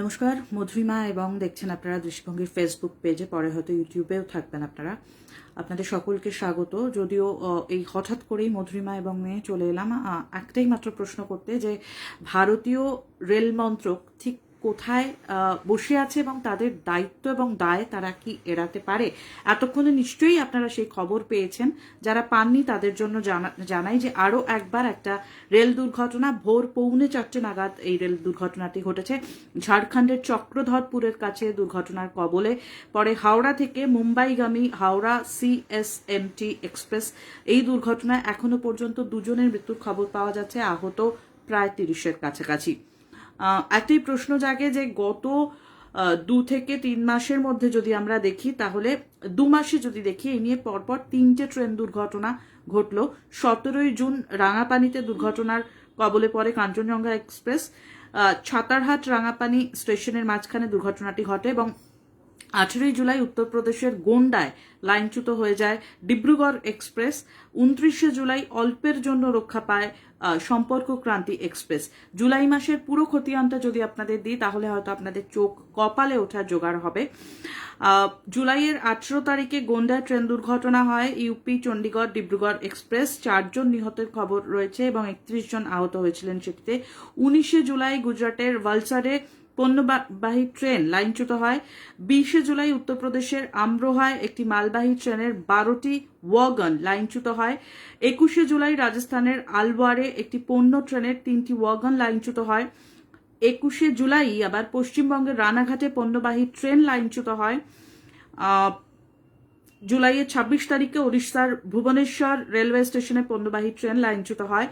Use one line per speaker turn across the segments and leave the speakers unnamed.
নমস্কার, মধুরিমা এবং দেখছেন আপনারা দৃষ্টিভঙ্গির ফেসবুক পেজে পরে হয়তো ইউটিউবেও থাকবেন আপনারা। আপনাদের সকলকে স্বাগত। যদিও এই হঠাৎ করেই মধুরিমা এবং মেয়ে চলে এলাম একটাই মাত্র প্রশ্ন করতে, যে ভারতীয় রেল মন্ত্রক ঠিক কোথায় বসে আছে এবং তাদের দায়িত্ব এবং দায় তারা কি এড়াতে পারে? এতক্ষণে নিশ্চয়ই আপনারা সেই খবর পেয়েছেন। যারা পাননি তাদের জন্য জানা- জানাই যে আরও একবার একটা রেল দুর্ঘটনা, ভোর পৌনে চারটে নাগাদ এই রেল দুর্ঘটনাটি ঘটেছে। ঝাড়খণ্ডের চক্রধরপুরের কাছে দুর্ঘটনার কবলে পরে হাওড়া থেকে মুম্বাইগামী হাওড়া সিএসএমটি এক্সপ্রেস এই দুর্ঘটনায় এখনও পর্যন্ত দুজনের মৃত্যুর খবর পাওয়া যাচ্ছে। আহত প্রায় তিরিশের কাছাকাছি। একটাই প্রশ্ন জাগে যে গত দু থেকে তিন মাসের মধ্যে যদি আমরা দেখি, তাহলে দু মাসে যদি দেখি এই নিয়ে পরপর তিনটে ট্রেন দুর্ঘটনা ঘটল। সতেরোই জুন রাঙাপানিতে দুর্ঘটনার কবলে পড়ে কাঞ্চনজঙ্ঘা এক্সপ্রেস। ছাতারহাট রাঙাপানি স্টেশনের মাঝখানে দুর্ঘটনাটি ঘটে এবং আঠেরোই জুলাই উত্তরপ্রদেশের গোন্ডায় লাইনচ্যুত হয়ে যায় ডিব্রুগড় এক্সপ্রেস। উনত্রিশে জুলাই অল্পের জন্য রক্ষা পায় সম্পর্ক ক্রান্তি এক্সপ্রেস। জুলাই মাসের পুরো খতিয়ানটা যদি আপনাদের দিই, তাহলে হয়তো আপনাদের চোখ কপালে ওঠার জোগাড় হবে। জুলাইয়ের আঠেরো তারিখে গোন্ডায় ট্রেন দুর্ঘটনা হয়, ইউপি চণ্ডীগড় ডিব্রুগড় এক্সপ্রেস। চারজন নিহতের খবর রয়েছে এবং একত্রিশ জন আহত হয়েছিলেন সেটিতে। উনিশে জুলাই গুজরাটের ভালসারে পণ্যবাহী ট্রেন লাইনচ্যুত হয়। বিশে জুলাই উত্তরপ্রদেশের আমরোহায় একটি মালবাহী ট্রেনের বারোটি ওয়াগন লাইনচ্যুত হয়। একুশে জুলাই রাজস্থানের আলওয়ারে একটি পণ্য ট্রেনের তিনটি ওয়াগন লাইনচ্যুত হয়। একুশে জুলাই আবার পশ্চিমবঙ্গের রানাঘাটে পণ্যবাহী ট্রেন লাইনচ্যুত হয়। জুলাইয়ের ছাব্বিশ তারিখে ওড়িশার ভুবনেশ্বর রেলওয়ে স্টেশনে পণ্যবাহী ট্রেন লাইনচ্যুত হয়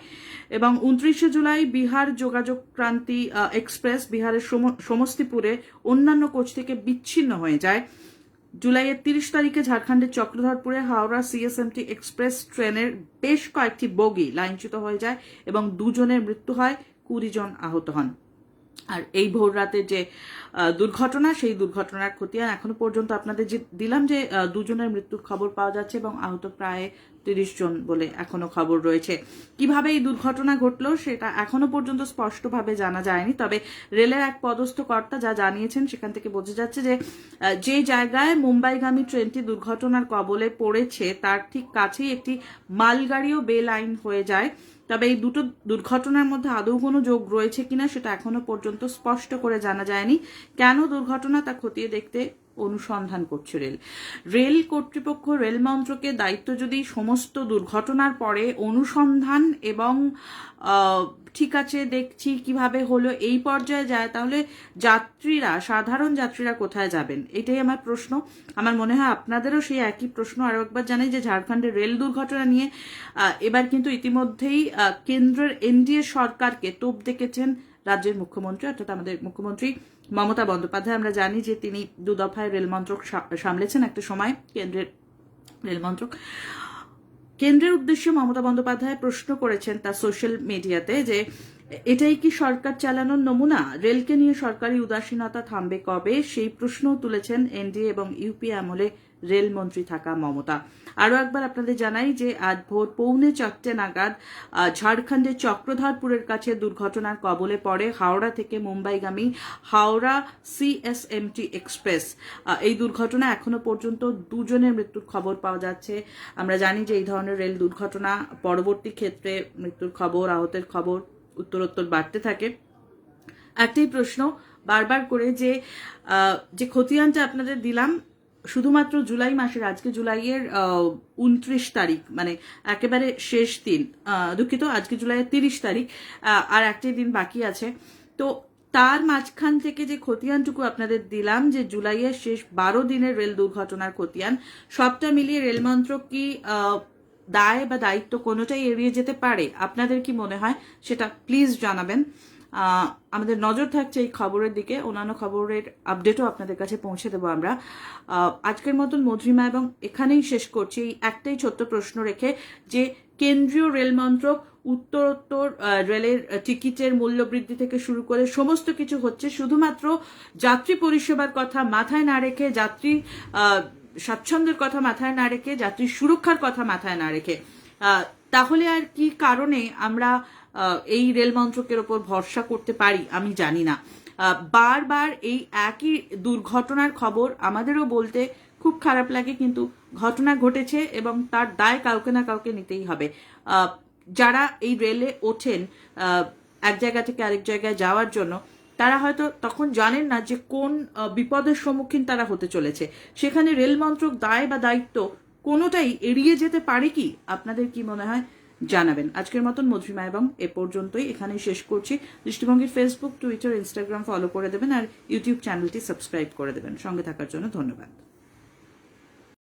এবং উনত্রিশে জুলাই বিহার যোগাযোগ ক্রান্তি এক্সপ্রেস বিহারের সমস্তিপুরে অন্যান্য কোচ থেকে বিচ্ছিন্ন হয়ে যায়। জুলাইয়ের তিরিশ তারিখে ঝাড়খণ্ডের চক্রধরপুরে হাওড়া সিএসএমটি এক্সপ্রেস ট্রেনের বেশ কয়েকটি বগি লাইনচ্যুত হয়ে যায় এবং দুজনের মৃত্যু হয় কুড়ি জন আহত হন। আর এই ভোর রাতে যে দুর্ঘটনা, সেই দুর্ঘটনার খতিয়ান এখনও পর্যন্ত আপনাদের যে দিলাম যে দুজনের মৃত্যুর খবর পাওয়া যাচ্ছে এবং আহত প্রায় তিরিশ জন বলে এখনও খবর রয়েছে। কীভাবে এই দুর্ঘটনা ঘটলো সেটা এখনও পর্যন্ত স্পষ্টভাবে জানা যায়নি, তবে রেলের এক পদস্থ কর্তা যা জানিয়েছেন সেখান থেকে বোঝা যাচ্ছে যে যে জায়গায় মুম্বাইগামী ট্রেনটি দুর্ঘটনার কবলে পড়েছে, তার ঠিক কাছেই একটি মালগাড়িও বেলাইন হয়ে যায়। তবে এই দুটো দুর্ঘটনার মধ্যে আদৌ কোনো যোগ রয়েছে কিনা সেটা এখনও পর্যন্ত স্পষ্ট করে জানা যায়নি। কেন দুর্ঘটনা তা খতিয়ে দেখতে অনুসন্ধান করছে রেল। রেল কর্তৃপক্ষ রেল মন্ত্রকের দায়িত্ব যদি সমস্ত দুর্ঘটনার পরে অনুসন্ধান এবং ঠিক আছে, দেখছি কীভাবে হলো, এই পর্যায়ে যায়, তাহলে যাত্রীরা, সাধারণ যাত্রীরা কোথায় যাবেন? এটাই আমার প্রশ্ন। আমার মনে হয় আপনাদেরও সেই একই প্রশ্ন আরও একবার জানাই যে ঝাড়খণ্ডের রেল দুর্ঘটনা নিয়ে এবার কিন্তু ইতিমধ্যেই কেন্দ্রের এনডিএ সরকারকে তোপ দেখেছেন রাজ্যের মুখ্যমন্ত্রী, অর্থাৎ আমাদের মুখ্যমন্ত্রী মমতা বন্দ্যোপাধ্যায়, আমরা জানি যে তিনি দু দফায় রেল মন্ত্রক সামলেছেন একটা সময়, কেন্দ্রের রেল মন্ত্রক। কেন্দ্রের উদ্দেশ্যে মমতা বন্দ্যোপাধ্যায় প্রশ্ন করেছেন তার সোশ্যাল মিডিয়াতে যে, এটাই কি সরকার চালানোর নমুনা? রেলকে নিয়ে সরকারি উদাসীনতা থামবে কবে? সেই প্রশ্ন তুলেছেন এনডিএ এবং ইউপি আমলে রেলমন্ত্রী থাকা মমতা। আরও একবার আপনাদের জানাই যে আজ ভোর পৌনে চারটে নাগাদ ঝাড়খণ্ডের চক্রধরপুরের কাছে দুর্ঘটনার কবলে পড়ে হাওড়া থেকে মুম্বাইগামী হাওড়া সিএসএমটি এক্সপ্রেস। এই দুর্ঘটনা এখনও পর্যন্ত দুজনের মৃত্যুর খবর পাওয়া যাচ্ছে। আমরা জানি যে এই ধরনের রেল দুর্ঘটনা পরবর্তী ক্ষেত্রে মৃত্যুর খবর, আহতের খবর, উত্তরোত্তর বাড়তে থাকে। একটাই প্রশ্ন বারবার করে যে যে খতিয়ানটা আপনাদের দিলাম শুধুমাত্র জুলাই মাসের, আজকে জুলাইয়ের উনত্রিশ তারিখ মানে একেবারে শেষ দিন দুঃখিত, আজকে জুলাইয়ের তিরিশ তারিখ আর একটাই দিন বাকি আছে। তো তার মাঝখান থেকে যে খতিয়ানটুকু আপনাদের দিলাম, যে জুলাইয়ের শেষ বারো দিনের রেল দুর্ঘটনার খতিয়ান, সবটা মিলিয়ে রেলমন্ত্রক কি দায় বা দায়িত্ব কোনোটাই এড়িয়ে যেতে পারে? আপনাদের কি মনে হয়? সেটা প্লিজ জানাবেন। আমাদের নজর থাকছে এই খবরের দিকে। অন্যান্য খবরের আপডেটও আপনাদের কাছে পৌঁছে দেবো আমরা। আজকের মতন মধুরিমা এবং এখানেই শেষ করছি। এই একটাই ছোট্ট প্রশ্ন রেখে যে, কেন্দ্রীয় রেল মন্ত্রক উত্তরোত্তর রেলের টিকিটের মূল্য বৃদ্ধি থেকে শুরু করে সমস্ত কিছু হচ্ছে। শুধুমাত্র যাত্রী পরিষেবার কথা মাথায় না রেখে, যাত্রী স্বাচ্ছন্দ্যের কথা মাথায় না রেখে যাত্রীর সুরক্ষার কথা মাথায় না রেখে। তাহলে আর কি কারণে আমরা এই রেল মন্ত্রকের ওপর ভরসা করতে পারি, আমি জানি না। বারবার এই একই দুর্ঘটনার খবর আমাদেরও বলতে খুব খারাপ লাগে, কিন্তু ঘটনা ঘটেছে এবং তার দায় কাউকে না কাউকে নিতেই হবে। যারা এই রেলে ওঠেন এক জায়গা থেকে আরেক জায়গায় যাওয়ার জন্য, তারা হয়তো তখন জানেন না যে কোন বিপদের সম্মুখীন তারা হতে চলেছে। সেখানে রেল মন্ত্রক দায় বা দায়িত্ব কোনোটাই এড়িয়ে যেতে পারে কি? আপনাদের কি মনে হয়? জানাবেন। আজকের মতন মধুরিমা এবং এ পর্যন্তই এখানেই শেষ করছি। দৃষ্টিভঙ্গির ফেসবুক টুইটার ইনস্টাগ্রাম ফলো করে দেবেন আর ইউটিউব চ্যানেলটি সাবস্ক্রাইব করে দেবেন। সঙ্গে থাকার জন্য ধন্যবাদ।